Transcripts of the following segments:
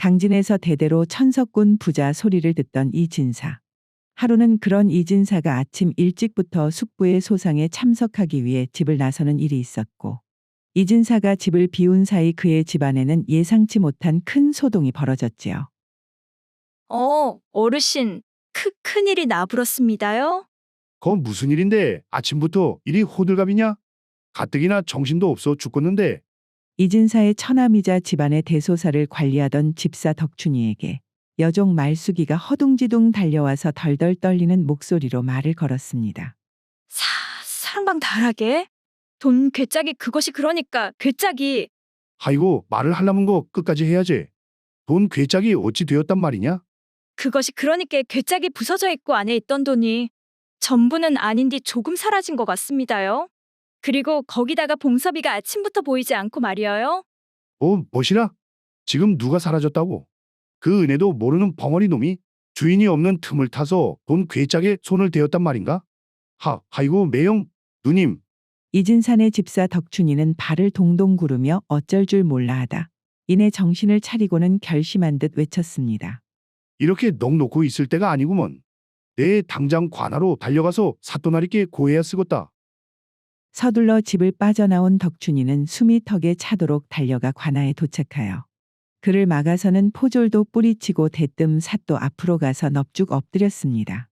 강진에서 대대로 천석군 부자 소리를 듣던 이 진사. 하루는 그런 이 진사가 아침 일찍부터 숙부의 소상에 참석하기 위해 집을 나서는 일이 있었고, 이 진사가 집을 비운 사이 그의 집안에는 예상치 못한 큰 소동이 벌어졌지요. 어, 어르신, 크, 큰일이 나불었습니다요? 거 무슨 일인데 아침부터 일이 호들갑이냐? 가뜩이나 정신도 없어 죽겠는데 이진사의 처남이자 집안의 대소사를 관리하던 집사 덕춘이에게 여종 말숙이가 허둥지둥 달려와서 덜덜 떨리는 목소리로 말을 걸었습니다. 사, 사랑방 달하게? 돈 괴짝이 그것이 그러니까 괴짝이 아이고 말을 하려면 거 끝까지 해야지. 돈 괴짝이 어찌 되었단 말이냐? 그것이 그러니까 괴짝이 부서져 있고 안에 있던 돈이 전부는 아닌디 조금 사라진 것 같습니다요. 그리고 거기다가 봉섭이가 아침부터 보이지 않고 말이에요. 어 뭐시라? 지금 누가 사라졌다고? 그 은혜도 모르는 벙어리 놈이 주인이 없는 틈을 타서 돈 괴짝에 손을 대었단 말인가? 하, 아이고 매영 누님 이진산의 집사 덕춘이는 발을 동동 구르며 어쩔 줄 몰라 하다. 이내 정신을 차리고는 결심한 듯 외쳤습니다. 이렇게 넋 놓고 있을 때가 아니구먼. 내 당장 관하로 달려가서 사또나리께 고해야 쓰겄다. 서둘러 집을 빠져나온 덕춘이는 숨이 턱에 차도록 달려가 관아에 도착하여 그를 막아서는 포졸도 뿌리치고 대뜸 사또 앞으로 가서 넙죽 엎드렸습니다.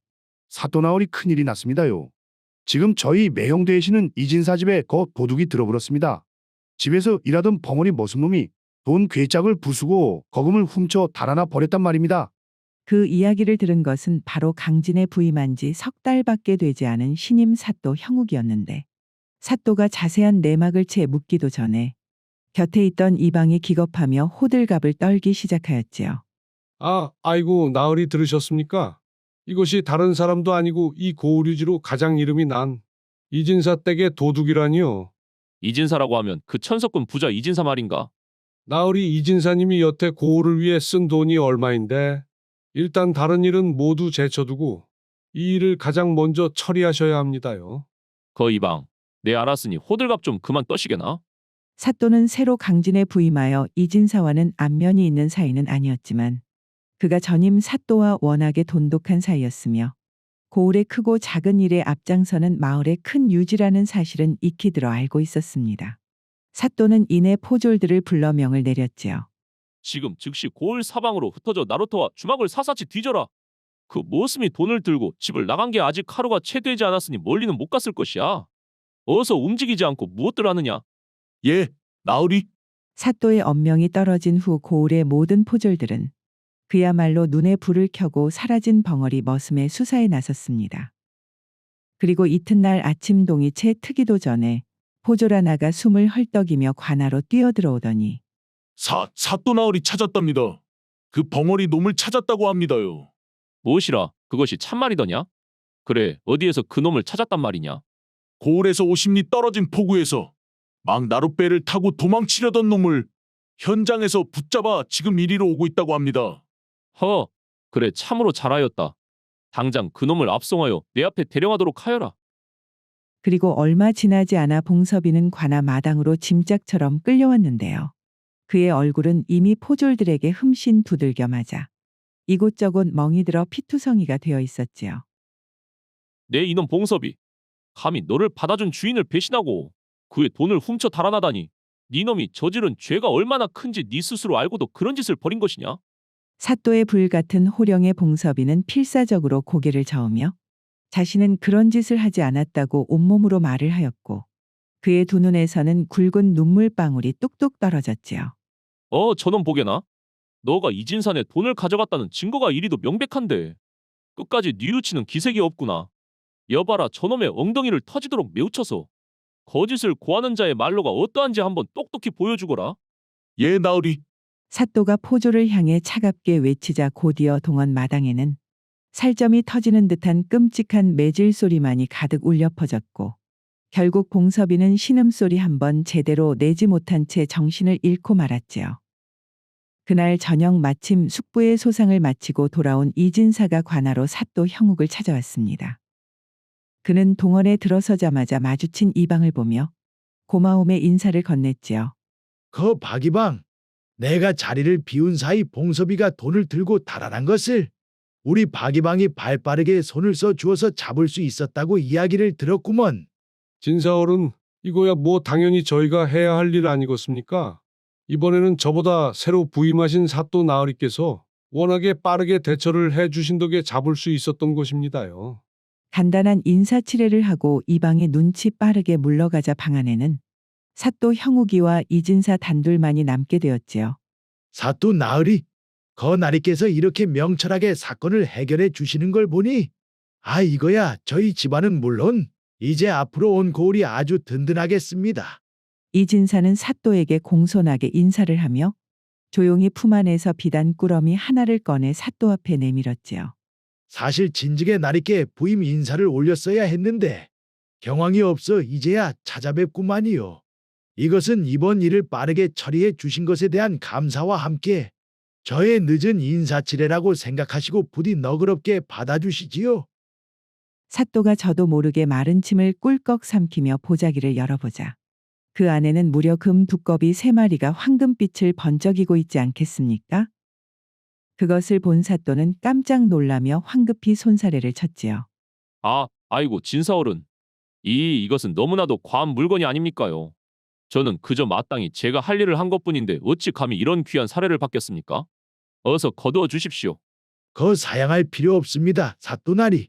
사또 나으리 큰일이 났습니다요. 지금 저희 매형 되시는 이진사 집에 거 도둑이 들어불었습니다. 집에서 일하던 벙어리 머슴놈이 돈 괴짝을 부수고 거금을 훔쳐 달아나 버렸단 말입니다. 그 이야기를 들은 것은 바로 강진에 부임한 지 석 달밖에 되지 않은 신임 사또 형욱이었는데 사또가 자세한 내막을 채 묻기도 전에 곁에 있던 이방이 기겁하며 호들갑을 떨기 시작하였지요. 아, 아이고, 나으리 들으셨습니까? 이것이 다른 사람도 아니고 이 고우류지로 가장 이름이 난 이진사 댁의 도둑이라니요. 이진사라고 하면 그 천석군 부자 이진사 말인가? 나으리 이진사님이 여태 고우를 위해 쓴 돈이 얼마인데 일단 다른 일은 모두 제쳐두고 이 일을 가장 먼저 처리하셔야 합니다요. 거 이방. 내 알았으니 호들갑 좀 그만 떠시게나? 사또는 새로 강진에 부임하여 이진사와는 안면이 있는 사이는 아니었지만 그가 전임 사또와 워낙에 돈독한 사이였으며 고을의 크고 작은 일에 앞장서는 마을의 큰 유지라는 사실은 익히 들어 알고 있었습니다. 사또는 이내 포졸들을 불러 명을 내렸지요. 지금 즉시 고을 사방으로 흩어져 나루터와 주막을 사사치 뒤져라. 그 모슴이 돈을 들고 집을 나간 게 아직 하루가 채 되지 않았으니 멀리는 못 갔을 것이야. 어서 움직이지 않고 무엇들 하느냐? 예, 나으리. 사또의 엄명이 떨어진 후 고을의 모든 포졸들은 그야말로 눈에 불을 켜고 사라진 벙어리 머슴의 수사에 나섰습니다. 그리고 이튿날 아침 동이 채 트기도 전에 포졸 하나가 숨을 헐떡이며 관하로 뛰어들어오더니 사, 사또 나으리 찾았답니다. 그 벙어리 놈을 찾았다고 합니다요. 무엇이라 그것이 참말이더냐? 그래 어디에서 그 놈을 찾았단 말이냐? 고을에서 50리 떨어진 포구에서 막 나룻배를 타고 도망치려던 놈을 현장에서 붙잡아 지금 이리로 오고 있다고 합니다. 허 그래 참으로 잘하였다. 당장 그 놈을 압송하여 내 앞에 대령하도록 하여라. 그리고 얼마 지나지 않아 봉섭이는 관아 마당으로 짐짝처럼 끌려왔는데요. 그의 얼굴은 이미 포졸들에게 흠씬 두들겨 맞아 이곳저곳 멍이 들어 피투성이가 되어 있었지요. 내 이놈 봉섭이 감히 너를 받아준 주인을 배신하고 그의 돈을 훔쳐 달아나다니 네 놈이 저지른 죄가 얼마나 큰지 네 스스로 알고도 그런 짓을 벌인 것이냐? 사또의 불 같은 호령의 봉섭이는 필사적으로 고개를 저으며 자신은 그런 짓을 하지 않았다고 온몸으로 말을 하였고 그의 두 눈에서는 굵은 눈물방울이 뚝뚝 떨어졌지요. 어 저놈 보게나? 너가 이진산에 돈을 가져갔다는 증거가 이리도 명백한데 끝까지 뉘우치는 기색이 없구나. 여봐라 저놈의 엉덩이를 터지도록 매우쳐서 거짓을 고하는 자의 말로가 어떠한지 한번 똑똑히 보여주거라. 예, 나으리. 사또가 포조를 향해 차갑게 외치자 곧이어 동원 마당에는 살점이 터지는 듯한 끔찍한 매질 소리만이 가득 울려 퍼졌고 결국 봉섭이는 신음소리 한 번 제대로 내지 못한 채 정신을 잃고 말았지요. 그날 저녁 마침 숙부의 소상을 마치고 돌아온 이진사가 관하로 사또 형욱을 찾아왔습니다. 그는 동원에 들어서자마자 마주친 이방을 보며 고마움의 인사를 건넸지요. 거 박이방 내가 자리를 비운 사이 봉섭이가 돈을 들고 달아난 것을 우리 박이방이 발빠르게 손을 써 주어서 잡을 수 있었다고 이야기를 들었구먼. 진사어른, 이거야 뭐 당연히 저희가 해야 할 일 아니겠습니까? 이번에는 저보다 새로 부임하신 사또 나으리께서 워낙에 빠르게 대처를 해 주신 덕에 잡을 수 있었던 것입니다요. 간단한 인사치레를 하고 이방의 눈치 빠르게 물러가자 방 안에는 사또 형욱이와 이진사 단둘만이 남게 되었지요. 사또 나으리, 거나리께서 이렇게 명철하게 사건을 해결해 주시는 걸 보니 아 이거야 저희 집안은 물론 이제 앞으로 온 고을이 아주 든든하겠습니다. 이진사는 사또에게 공손하게 인사를 하며 조용히 품 안에서 비단 꾸러미 하나를 꺼내 사또 앞에 내밀었지요. 사실 진즉에 나리께 부임 인사를 올렸어야 했는데 경황이 없어 이제야 찾아뵙구만이요. 이것은 이번 일을 빠르게 처리해 주신 것에 대한 감사와 함께 저의 늦은 인사치레라고 생각하시고 부디 너그럽게 받아주시지요. 사또가 저도 모르게 마른 침을 꿀꺽 삼키며 보자기를 열어보자. 그 안에는 무려 금 두꺼비 세 마리가 황금빛을 번쩍이고 있지 않겠습니까? 그것을 본 사또는 깜짝 놀라며 황급히 손사래를 쳤지요. 아, 아이고 진사어른. 이 이것은 너무나도 과한 물건이 아닙니까요? 저는 그저 마땅히 제가 할 일을 한 것뿐인데 어찌 감히 이런 귀한 사례를 받겠습니까? 어서 거두어 주십시오. 거 사양할 필요 없습니다. 사또나리.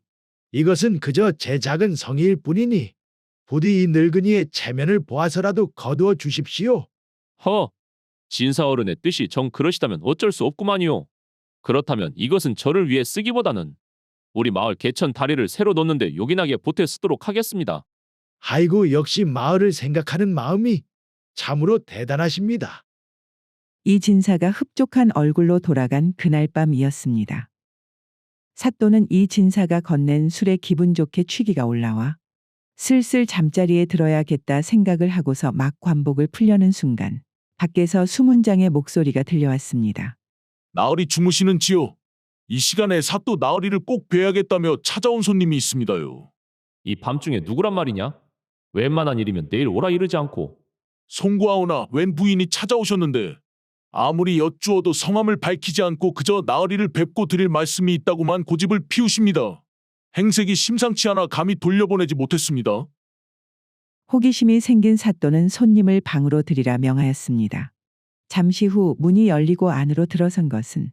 이것은 그저 제 작은 성의일 뿐이니 부디 이 늙은이의 체면을 보아서라도 거두어 주십시오. 허, 진사어른의 뜻이 정 그러시다면 어쩔 수 없구만요. 그렇다면 이것은 저를 위해 쓰기보다는 우리 마을 개천 다리를 새로 놓는데 요긴하게 보태 쓰도록 하겠습니다. 아이고 역시 마을을 생각하는 마음이 참으로 대단하십니다. 이 진사가 흡족한 얼굴로 돌아간 그날 밤이었습니다. 사또는 이 진사가 건넨 술에 기분 좋게 취기가 올라와 슬슬 잠자리에 들어야겠다 생각을 하고서 막 관복을 풀려는 순간 밖에서 수문장의 목소리가 들려왔습니다. 나으리 주무시는지요? 이 시간에 사또 나으리를 꼭 뵈야겠다며 찾아온 손님이 있습니다요. 이 밤중에 누구란 말이냐? 웬만한 일이면 내일 오라 이르지 않고 송구하오나 웬 부인이 찾아오셨는데 아무리 여쭈어도 성함을 밝히지 않고 그저 나으리를 뵙고 드릴 말씀이 있다고만 고집을 피우십니다. 행색이 심상치 않아 감히 돌려보내지 못했습니다. 호기심이 생긴 사또는 손님을 방으로 들이라 명하였습니다. 잠시 후 문이 열리고 안으로 들어선 것은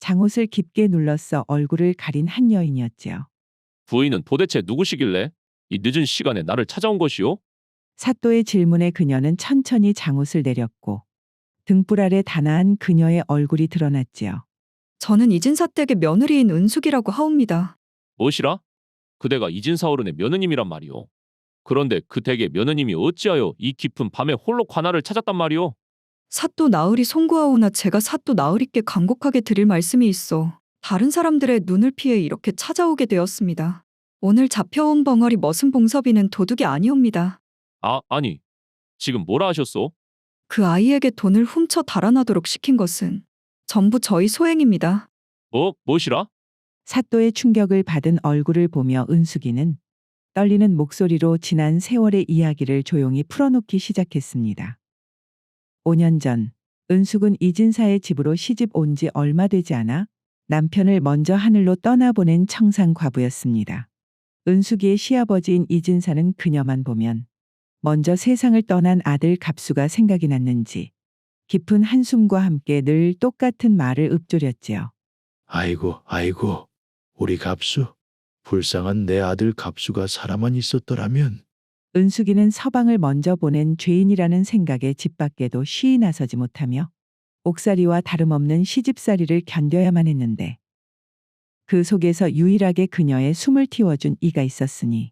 장옷을 깊게 눌러써 얼굴을 가린 한 여인이었지요. 부인은 도대체 누구시길래 이 늦은 시간에 나를 찾아온 것이오? 사또의 질문에 그녀는 천천히 장옷을 내렸고 등불 아래 단아한 그녀의 얼굴이 드러났지요. 저는 이진사 댁의 며느리인 은숙이라고 하옵니다. 무엇이라? 그대가 이진사어른의 며느님이란 말이오. 그런데 그 댁의 며느님이 어찌하여 이 깊은 밤에 홀로 관아를 찾았단 말이오? 사또 나으리 송구하오나 제가 사또 나으리께 간곡하게 드릴 말씀이 있어 다른 사람들의 눈을 피해 이렇게 찾아오게 되었습니다. 오늘 잡혀온 벙어리 머슴 봉섭이는 도둑이 아니옵니다. 아, 아니. 지금 뭐라 하셨소? 그 아이에게 돈을 훔쳐 달아나도록 시킨 것은 전부 저희 소행입니다. 뭐, 무엇이라? 사또의 충격을 받은 얼굴을 보며 은숙이는 떨리는 목소리로 지난 세월의 이야기를 조용히 풀어놓기 시작했습니다. 5년 전 은숙은 이진사의 집으로 시집 온 지 얼마 되지 않아 남편을 먼저 하늘로 떠나보낸 청상 과부였습니다. 은숙이의 시아버지인 이진사는 그녀만 보면 먼저 세상을 떠난 아들 갑수가 생각이 났는지 깊은 한숨과 함께 늘 똑같은 말을 읊조렸지요. 아이고 아이고 우리 갑수 불쌍한 내 아들 갑수가 살아만 있었더라면 은숙이는 서방을 먼저 보낸 죄인이라는 생각에 집 밖에도 쉬이 나서지 못하며 옥살이와 다름없는 시집살이를 견뎌야만 했는데 그 속에서 유일하게 그녀의 숨을 틔워준 이가 있었으니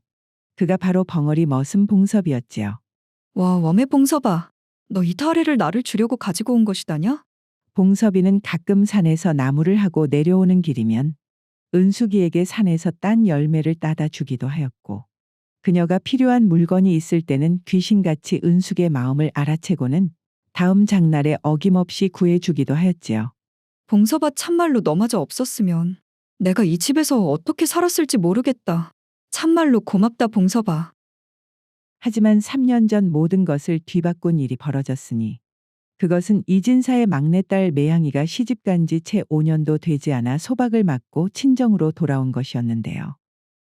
그가 바로 벙어리 머슴 봉섭이었지요. 와 웜의 봉섭아, 너이 타래를 나를 주려고 가지고 온 것이다냐? 봉섭이는 가끔 산에서 나무를 하고 내려오는 길이면 은숙이에게 산에서 딴 열매를 따다 주기도 하였고 그녀가 필요한 물건이 있을 때는 귀신같이 은숙의 마음을 알아채고는 다음 장날에 어김없이 구해주기도 하였지요. 봉섭아 참말로 너마저 없었으면 내가 이 집에서 어떻게 살았을지 모르겠다. 참말로 고맙다 봉섭아. 하지만 3년 전 모든 것을 뒤바꾼 일이 벌어졌으니 그것은 이진사의 막내딸 매양이가 시집간 지 채 5년도 되지 않아 소박을 맞고 친정으로 돌아온 것이었는데요.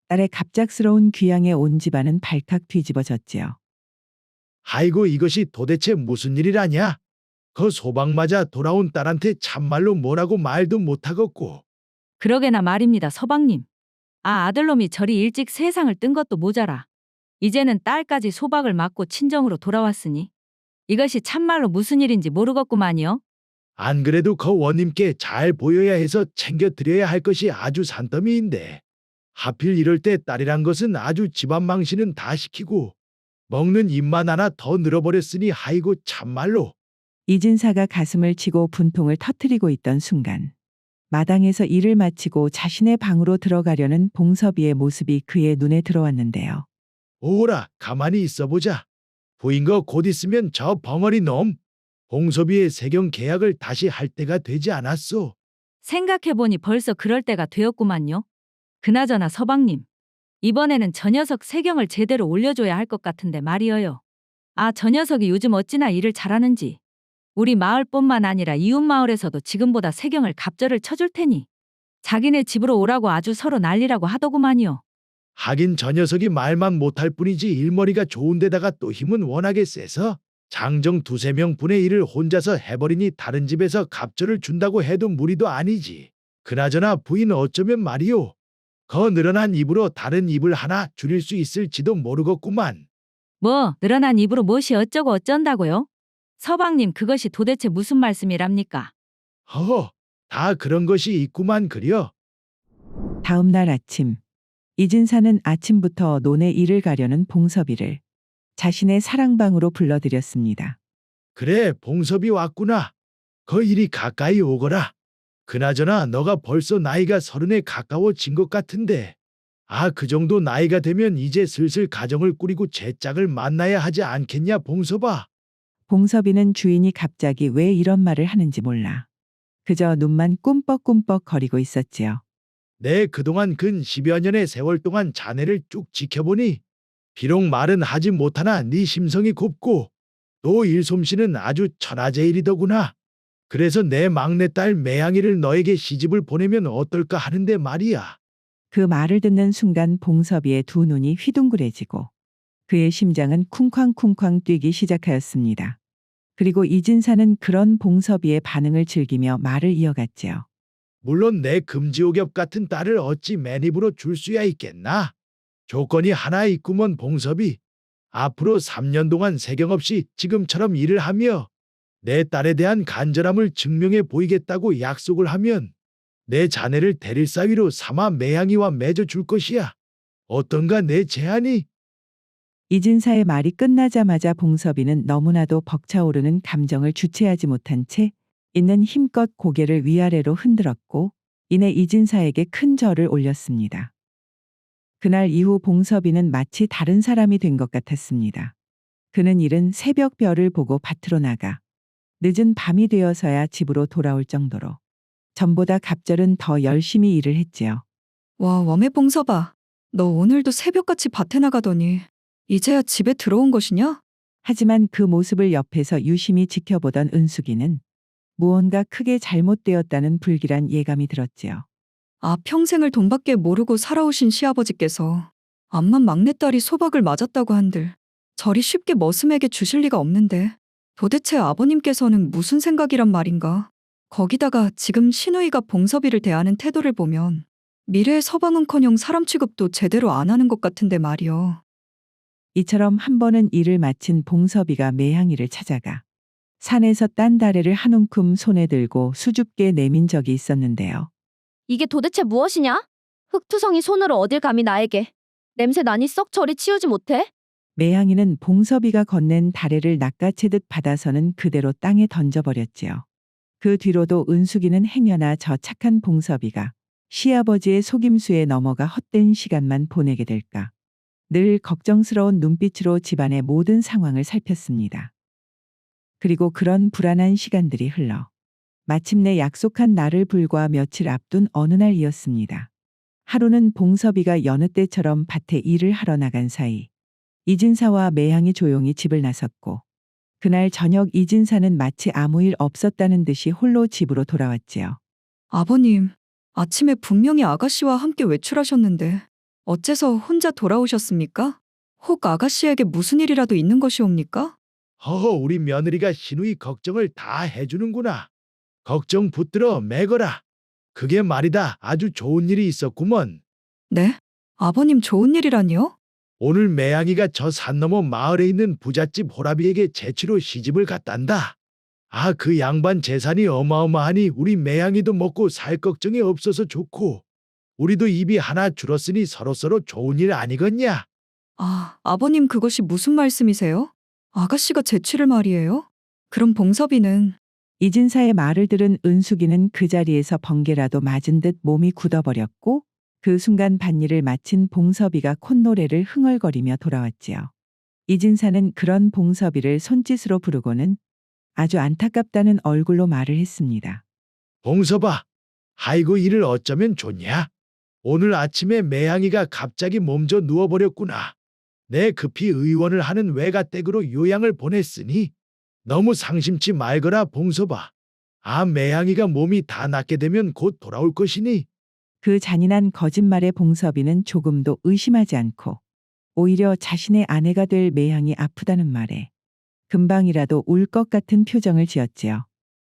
딸의 갑작스러운 귀향에 온 집안은 발칵 뒤집어졌지요. 아이고 이것이 도대체 무슨 일이라냐? 그 소방 맞아 돌아온 딸한테 참말로 뭐라고 말도 못하겠고 그러게나 말입니다, 서방님. 아, 아들놈이 저리 일찍 세상을 뜬 것도 모자라. 이제는 딸까지 소박을 맞고 친정으로 돌아왔으니 이것이 참말로 무슨 일인지 모르겠구만요. 안 그래도 그 원님께 잘 보여야 해서 챙겨드려야 할 것이 아주 산더미인데 하필 이럴 때 딸이란 것은 아주 집안 망신은 다 시키고 먹는 입만 하나 더 늘어버렸으니 아이고 참말로 이진사가 가슴을 치고 분통을 터뜨리고 있던 순간 마당에서 일을 마치고 자신의 방으로 들어가려는 봉섭이의 모습이 그의 눈에 들어왔는데요. 오라 가만히 있어보자. 부인 거 곧 있으면 저 벙어리 놈 봉섭이의 세경 계약을 다시 할 때가 되지 않았소. 생각해보니 벌써 그럴 때가 되었구만요. 그나저나 서방님. 이번에는 저 녀석 세경을 제대로 올려줘야 할 것 같은데 말이어요. 아, 저 녀석이 요즘 어찌나 일을 잘하는지. 우리 마을뿐만 아니라 이웃 마을에서도 지금보다 세경을 갑절을 쳐줄 테니. 자기네 집으로 오라고 아주 서로 난리라고 하더구만요. 하긴 저 녀석이 말만 못할 뿐이지 일머리가 좋은데다가 또 힘은 워낙에 세서 장정 두세 명 분의 일을 혼자서 해버리니 다른 집에서 갑절을 준다고 해도 무리도 아니지. 그나저나 부인 어쩌면 말이오. 거 늘어난 입으로 다른 입을 하나 줄일 수 있을지도 모르겠구만. 뭐, 늘어난 입으로 무엇이 어쩌고 어쩐다고요? 서방님, 그것이 도대체 무슨 말씀이랍니까? 허허, 다 그런 것이 있구만 그려. 다음 날 아침 이진사는 아침부터 논에 일을 가려는 봉섭이를 자신의 사랑방으로 불러들였습니다. 그래, 봉섭이 왔구나. 거 이리 가까이 오거라. 그나저나 너가 벌써 나이가 서른에 가까워진 것 같은데. 아, 그 정도 나이가 되면 이제 슬슬 가정을 꾸리고 제 짝을 만나야 하지 않겠냐, 봉섭아. 봉섭이는 주인이 갑자기 왜 이런 말을 하는지 몰라. 그저 눈만 꿈뻑꿈뻑 거리고 있었지요. 내 그동안 근 10여 년의 세월 동안 자네를 쭉 지켜보니 비록 말은 하지 못하나 네 심성이 곱고 또 일솜씨는 아주 천하제일이더구나. 그래서 내 막내딸 매양이를 너에게 시집을 보내면 어떨까 하는데 말이야. 그 말을 듣는 순간 봉섭이의 두 눈이 휘둥그레지고 그의 심장은 쿵쾅쿵쾅 뛰기 시작하였습니다. 그리고 이진사는 그런 봉섭이의 반응을 즐기며 말을 이어갔지요. 물론 내 금지옥엽 같은 딸을 어찌 맨입으로 줄 수야 있겠나? 조건이 하나 있구먼 봉섭이. 앞으로 3년 동안 세경 없이 지금처럼 일을 하며 내 딸에 대한 간절함을 증명해 보이겠다고 약속을 하면 내 자네를 대릴 사위로 삼아 매양이와 맺어줄 것이야. 어떤가 내 제안이? 이진사의 말이 끝나자마자 봉섭이는 너무나도 벅차오르는 감정을 주체하지 못한 채 있는 힘껏 고개를 위아래로 흔들었고 이내 이진사에게 큰 절을 올렸습니다. 그날 이후 봉섭이는 마치 다른 사람이 된 것 같았습니다. 그는 이른 새벽 별을 보고 밭으로 나가 늦은 밤이 되어서야 집으로 돌아올 정도로 전보다 갑절은 더 열심히 일을 했지요. 와, 웜의 봉서봐. 너 오늘도 새벽같이 밭에 나가더니 이제야 집에 들어온 것이냐? 하지만 그 모습을 옆에서 유심히 지켜보던 은숙이는 무언가 크게 잘못되었다는 불길한 예감이 들었지요. 아, 평생을 돈밖에 모르고 살아오신 시아버지께서 암만 막내딸이 소박을 맞았다고 한들 저리 쉽게 머슴에게 주실 리가 없는데 도대체 아버님께서는 무슨 생각이란 말인가? 거기다가 지금 신우이가 봉섭이를 대하는 태도를 보면 미래의 서방은커녕 사람 취급도 제대로 안 하는 것 같은데 말이여. 이처럼 한 번은 일을 마친 봉섭이가 매향이를 찾아가 산에서 딴 다래를 한 움큼 손에 들고 수줍게 내민 적이 있었는데요. 이게 도대체 무엇이냐? 흙투성이 손으로 어딜 감히 나에게. 냄새 나니 썩 저리 치우지 못해? 매향이는 봉섭이가 건넨 다래를 낚아채듯 받아서는 그대로 땅에 던져버렸지요. 그 뒤로도 은숙이는 행여나 저 착한 봉섭이가 시아버지의 속임수에 넘어가 헛된 시간만 보내게 될까. 늘 걱정스러운 눈빛으로 집안의 모든 상황을 살폈습니다. 그리고 그런 불안한 시간들이 흘러 마침내 약속한 날을 불과 며칠 앞둔 어느 날이었습니다. 하루는 봉섭이가 여느 때처럼 밭에 일을 하러 나간 사이 이진사와 매향이 조용히 집을 나섰고 그날 저녁 이진사는 마치 아무 일 없었다는 듯이 홀로 집으로 돌아왔지요. 아버님, 아침에 분명히 아가씨와 함께 외출하셨는데 어째서 혼자 돌아오셨습니까? 혹 아가씨에게 무슨 일이라도 있는 것이옵니까? 허허 우리 며느리가 시누이 걱정을 다 해주는구나. 걱정 붙들어 매거라. 그게 말이다 아주 좋은 일이 있었구먼. 네? 아버님 좋은 일이라니요? 오늘 매양이가 저 산 너머 마을에 있는 부잣집 호라비에게 제치로 시집을 갔단다. 아, 그 양반 재산이 어마어마하니 우리 매양이도 먹고 살 걱정이 없어서 좋고, 우리도 입이 하나 줄었으니 서로서로 좋은 일 아니겠냐? 아, 아버님 그것이 무슨 말씀이세요? 아가씨가 제취를 말이에요? 그럼 봉섭이는 이진사의 말을 들은 은숙이는 그 자리에서 번개라도 맞은 듯 몸이 굳어버렸고 그 순간 밭일을 마친 봉섭이가 콧노래를 흥얼거리며 돌아왔지요. 이진사는 그런 봉섭이를 손짓으로 부르고는 아주 안타깝다는 얼굴로 말을 했습니다. 봉서봐, 아이고 이를 어쩌면 좋냐? 오늘 아침에 매양이가 갑자기 몸져 누워버렸구나. 내 급히 의원을 하는 외가댁으로 요양을 보냈으니 너무 상심치 말거라 봉서봐. 아 매양이가 몸이 다 낫게 되면 곧 돌아올 것이니 그 잔인한 거짓말에 봉섭이는 조금도 의심하지 않고 오히려 자신의 아내가 될 매향이 아프다는 말에 금방이라도 울 것 같은 표정을 지었지요.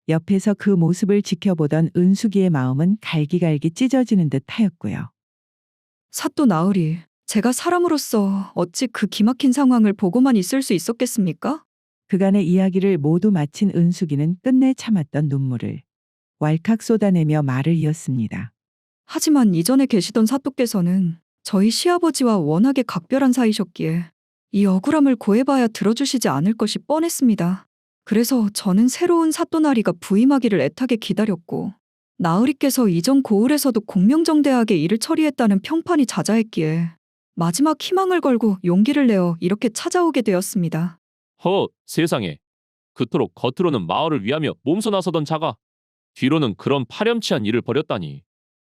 옆에서 그 모습을 지켜보던 은숙이의 마음은 갈기갈기 찢어지는 듯 하였고요. 사또 나으리, 제가 사람으로서 어찌 그 기막힌 상황을 보고만 있을 수 있었겠습니까? 그간의 이야기를 모두 마친 은숙이는 끝내 참았던 눈물을 왈칵 쏟아내며 말을 이었습니다. 하지만 이전에 계시던 사또께서는 저희 시아버지와 워낙에 각별한 사이셨기에 이 억울함을 고해봐야 들어주시지 않을 것이 뻔했습니다. 그래서 저는 새로운 사또나리가 부임하기를 애타게 기다렸고 나으리께서 이전 고을에서도 공명정대하게 일을 처리했다는 평판이 자자했기에 마지막 희망을 걸고 용기를 내어 이렇게 찾아오게 되었습니다. 허, 세상에. 그토록 겉으로는 마을을 위하며 몸소 나서던 자가 뒤로는 그런 파렴치한 일을 벌였다니.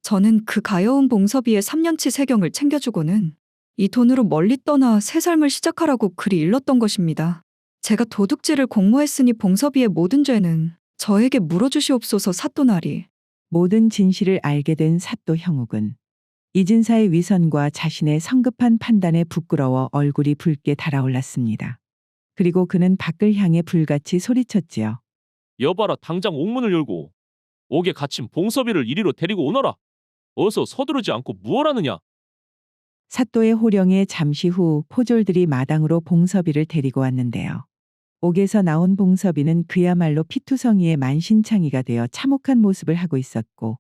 저는 그 가여운 봉섭이의 3년치 세경을 챙겨주고는 이 돈으로 멀리 떠나 새 삶을 시작하라고 글이 일렀던 것입니다. 제가 도둑질을 공모했으니 봉섭이의 모든 죄는 저에게 물어주시옵소서 사또나리. 모든 진실을 알게 된 사또 형욱은 이진사의 위선과 자신의 성급한 판단에 부끄러워 얼굴이 붉게 달아올랐습니다. 그리고 그는 밖을 향해 불같이 소리쳤지요. 여봐라 당장 옥문을 열고 옥에 갇힌 봉섭이를 이리로 데리고 오너라. 어서 서두르지 않고 무엇하느냐. 사또의 호령에 잠시 후 포졸들이 마당으로 봉섭이를 데리고 왔는데요. 옥에서 나온 봉섭이는 그야말로 피투성이의 만신창이가 되어 참혹한 모습을 하고 있었고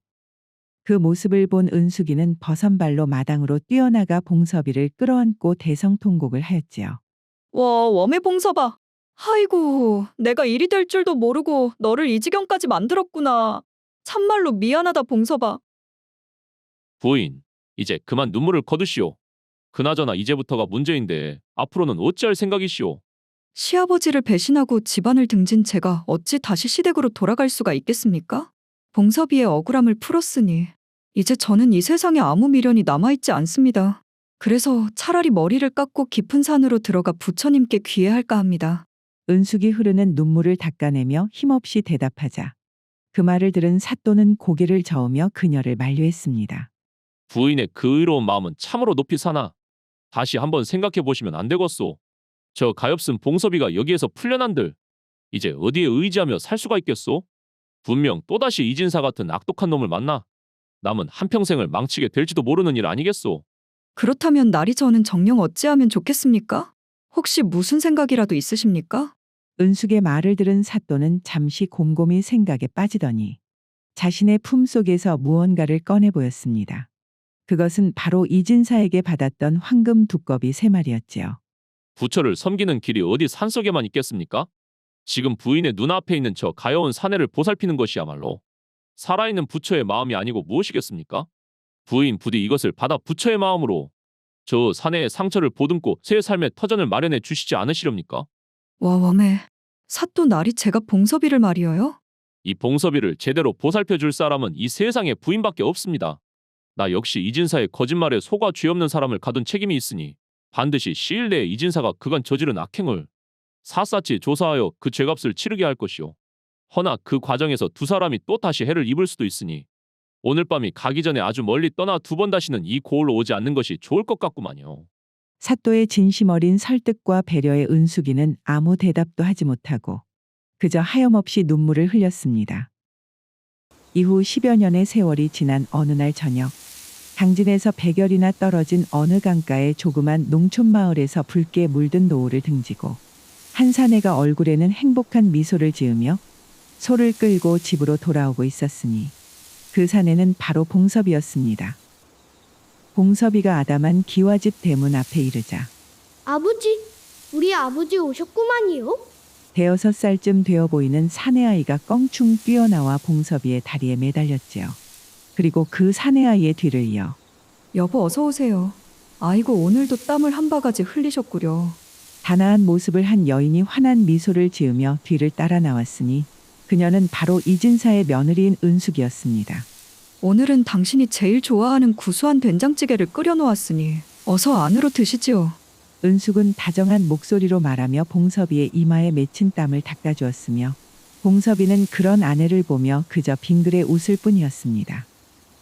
그 모습을 본 은숙이는 버선발로 마당으로 뛰어나가 봉섭이를 끌어안고 대성통곡을 하였지요. 와, 웜의 봉섭아. 아이고, 내가 일이 될 줄도 모르고 너를 이 지경까지 만들었구나. 참말로 미안하다 봉섭아. 부인, 이제 그만 눈물을 거두시오. 그나저나 이제부터가 문제인데 앞으로는 어찌할 생각이시오. 시아버지를 배신하고 집안을 등진 제가 어찌 다시 시댁으로 돌아갈 수가 있겠습니까? 봉섭이의 억울함을 풀었으니 이제 저는 이 세상에 아무 미련이 남아있지 않습니다. 그래서 차라리 머리를 깎고 깊은 산으로 들어가 부처님께 귀해할까 합니다. 은숙이 흐르는 눈물을 닦아내며 힘없이 대답하자 그 말을 들은 사또는 고개를 저으며 그녀를 만류했습니다. 부인의 그 의로운 마음은 참으로 높이 사나. 다시 한번 생각해 보시면 안 되겠소. 저 가엾은 봉섭이가 여기에서 풀려난들 이제 어디에 의지하며 살 수가 있겠소? 분명 또다시 이진사 같은 악독한 놈을 만나 남은 한평생을 망치게 될지도 모르는 일 아니겠소? 그렇다면 날이 저는 정녕 어찌하면 좋겠습니까? 혹시 무슨 생각이라도 있으십니까? 은숙의 말을 들은 사또는 잠시 곰곰이 생각에 빠지더니 자신의 품 속에서 무언가를 꺼내 보였습니다. 그것은 바로 이진사에게 받았던 황금 두꺼비 세 마리였지요. 부처를 섬기는 길이 어디 산속에만 있겠습니까? 지금 부인의 눈앞에 있는 저 가여운 사내를 보살피는 것이야말로 살아있는 부처의 마음이 아니고 무엇이겠습니까? 부인 부디 이것을 받아 부처의 마음으로 저 사내의 상처를 보듬고 새 삶의 터전을 마련해 주시지 않으시렵니까? 와 웜에 사또 날이 제가 봉섭이를 말이어요? 이 봉섭이를 제대로 보살펴 줄 사람은 이 세상에 부인밖에 없습니다. 나 역시 이진사의 거짓말에 속아 죄 없는 사람을 가둔 책임이 있으니 반드시 시일 내에 이진사가 그간 저지른 악행을 샅샅이 조사하여 그 죄값을 치르게 할 것이오. 허나 그 과정에서 두 사람이 또 다시 해를 입을 수도 있으니 오늘 밤이 가기 전에 아주 멀리 떠나 두 번 다시는 이 고을로 오지 않는 것이 좋을 것 같구만요. 사또의 진심 어린 설득과 배려에 은숙이는 아무 대답도 하지 못하고 그저 하염없이 눈물을 흘렸습니다. 이후 10여 년의 세월이 지난 어느 날 저녁 당진에서 백열이나 떨어진 어느 강가의 조그만 농촌 마을에서 붉게 물든 노을을 등지고 한 사내가 얼굴에는 행복한 미소를 지으며 소를 끌고 집으로 돌아오고 있었으니 그 사내는 바로 봉섭이었습니다. 봉섭이가 아담한 기와집 대문 앞에 이르자 아버지, 우리 아버지 오셨구만요. 대여섯 살쯤 되어 보이는 사내아이가 껑충 뛰어나와 봉섭이의 다리에 매달렸지요. 그리고 그 사내 아이의 뒤를 이어 여보 어서 오세요. 아이고 오늘도 땀을 한 바가지 흘리셨구려. 단아한 모습을 한 여인이 환한 미소를 지으며 뒤를 따라 나왔으니 그녀는 바로 이진사의 며느리인 은숙이었습니다. 오늘은 당신이 제일 좋아하는 구수한 된장찌개를 끓여 놓았으니 어서 안으로 드시지요. 은숙은 다정한 목소리로 말하며 봉섭이의 이마에 맺힌 땀을 닦아주었으며 봉섭이는 그런 아내를 보며 그저 빙그레 웃을 뿐이었습니다.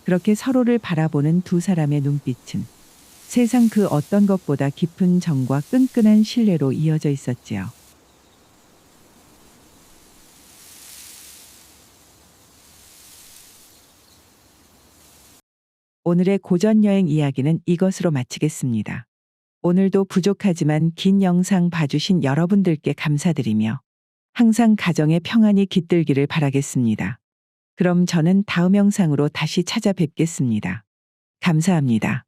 그렇게 서로를 바라보는 두 사람의 눈빛은 세상 그 어떤 것보다 깊은 정과 끈끈한 신뢰로 이어져 있었지요. 오늘의 고전 여행 이야기는 이것으로 마치겠습니다. 오늘도 부족하지만 긴 영상 봐주신 여러분들께 감사드리며 항상 가정의 평안이 깃들기를 바라겠습니다. 그럼 저는 다음 영상으로 다시 찾아뵙겠습니다. 감사합니다.